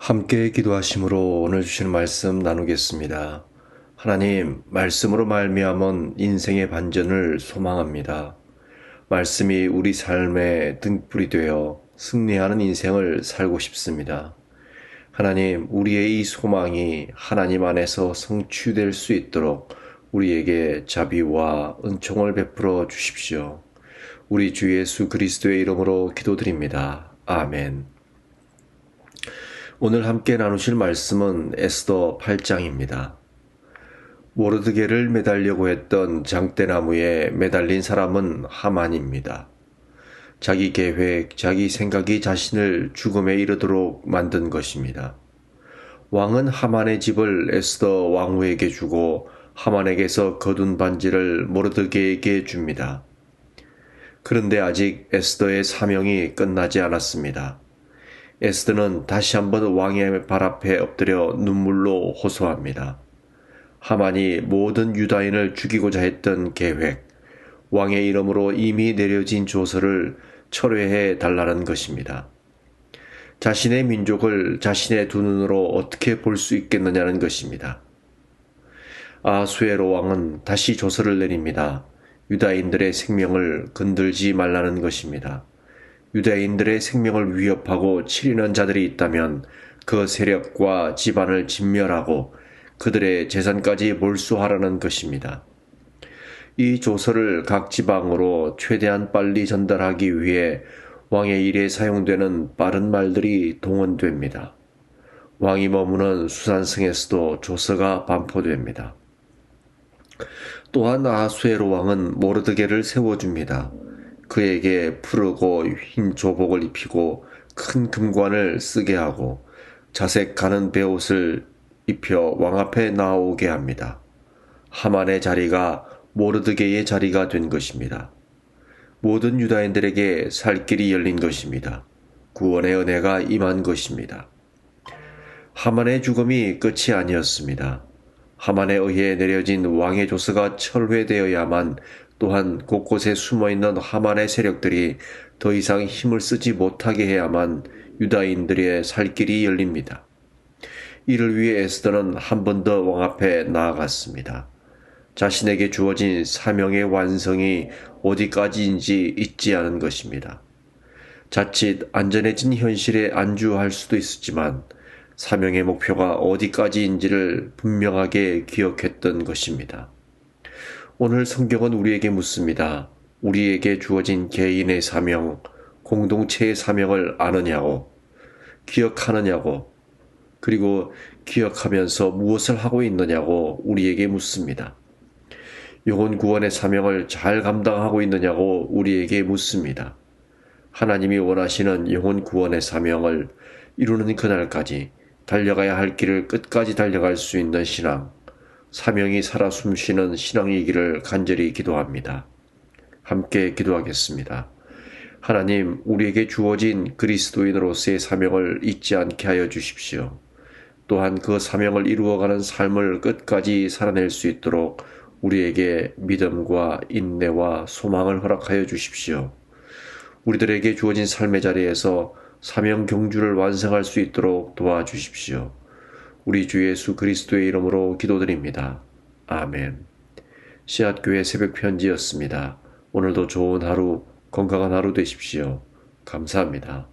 함께 기도하심으로 오늘 주시는 말씀 나누겠습니다. 하나님, 말씀으로 말미암은 인생의 반전을 소망합니다. 말씀이 우리 삶의 등불이 되어 승리하는 인생을 살고 싶습니다. 하나님, 우리의 이 소망이 하나님 안에서 성취될 수 있도록 우리에게 자비와 은총을 베풀어 주십시오. 우리 주 예수 그리스도의 이름으로 기도드립니다. 아멘. 오늘 함께 나누실 말씀은 에스더 8장입니다. 모르드게를 매달려고 했던 장대나무에 매달린 사람은 하만입니다. 자기 계획, 자기 생각이 자신을 죽음에 이르도록 만든 것입니다. 왕은 하만의 집을 에스더 왕후에게 주고 하만에게서 거둔 반지를 모르드게에게 줍니다. 그런데 아직 에스더의 사명이 끝나지 않았습니다. 에스더는 다시 한번 왕의 발 앞에 엎드려 눈물로 호소합니다. 하만이 모든 유다인을 죽이고자 했던 계획, 왕의 이름으로 이미 내려진 조서를 철회해 달라는 것입니다. 자신의 민족을 자신의 두 눈으로 어떻게 볼 수 있겠느냐는 것입니다. 아수에로 왕은 다시 조서를 내립니다. 유다인들의 생명을 건들지 말라는 것입니다. 유대인들의 생명을 위협하고 치리는 자들이 있다면 그 세력과 집안을 진멸하고 그들의 재산까지 몰수하라는 것입니다. 이 조서를 각 지방으로 최대한 빨리 전달하기 위해 왕의 일에 사용되는 빠른 말들이 동원됩니다. 왕이 머무는 수산성에서도 조서가 반포됩니다. 또한 아수에로 왕은 모르드게를 세워줍니다. 그에게 푸르고 흰 조복을 입히고 큰 금관을 쓰게 하고 자색 가는 베옷을 입혀 왕 앞에 나오게 합니다. 하만의 자리가 모르드게의 자리가 된 것입니다. 모든 유다인들에게 살 길이 열린 것입니다. 구원의 은혜가 임한 것입니다. 하만의 죽음이 끝이 아니었습니다. 하만에 의해 내려진 왕의 조서가 철회되어야만 또한 곳곳에 숨어 있는 하만의 세력들이 더 이상 힘을 쓰지 못하게 해야만 유다인들의 살 길이 열립니다. 이를 위해 에스더는 한 번 더 왕 앞에 나아갔습니다. 자신에게 주어진 사명의 완성이 어디까지인지 잊지 않은 것입니다. 자칫 안전해진 현실에 안주할 수도 있었지만 사명의 목표가 어디까지인지를 분명하게 기억했던 것입니다. 오늘 성경은 우리에게 묻습니다. 우리에게 주어진 개인의 사명, 공동체의 사명을 아느냐고, 기억하느냐고, 그리고 기억하면서 무엇을 하고 있느냐고 우리에게 묻습니다. 영혼 구원의 사명을 잘 감당하고 있느냐고 우리에게 묻습니다. 하나님이 원하시는 영혼 구원의 사명을 이루는 그날까지 달려가야 할 길을 끝까지 달려갈 수 있는 신앙, 사명이 살아 숨쉬는 신앙이기를 간절히 기도합니다. 함께 기도하겠습니다. 하나님, 우리에게 주어진 그리스도인으로서의 사명을 잊지 않게 하여 주십시오. 또한 그 사명을 이루어가는 삶을 끝까지 살아낼 수 있도록 우리에게 믿음과 인내와 소망을 허락하여 주십시오. 우리들에게 주어진 삶의 자리에서 사명 경주를 완성할 수 있도록 도와주십시오. 우리 주 예수 그리스도의 이름으로 기도드립니다. 아멘. 씨앗교회 새벽 편지였습니다. 오늘도 좋은 하루, 건강한 하루 되십시오. 감사합니다.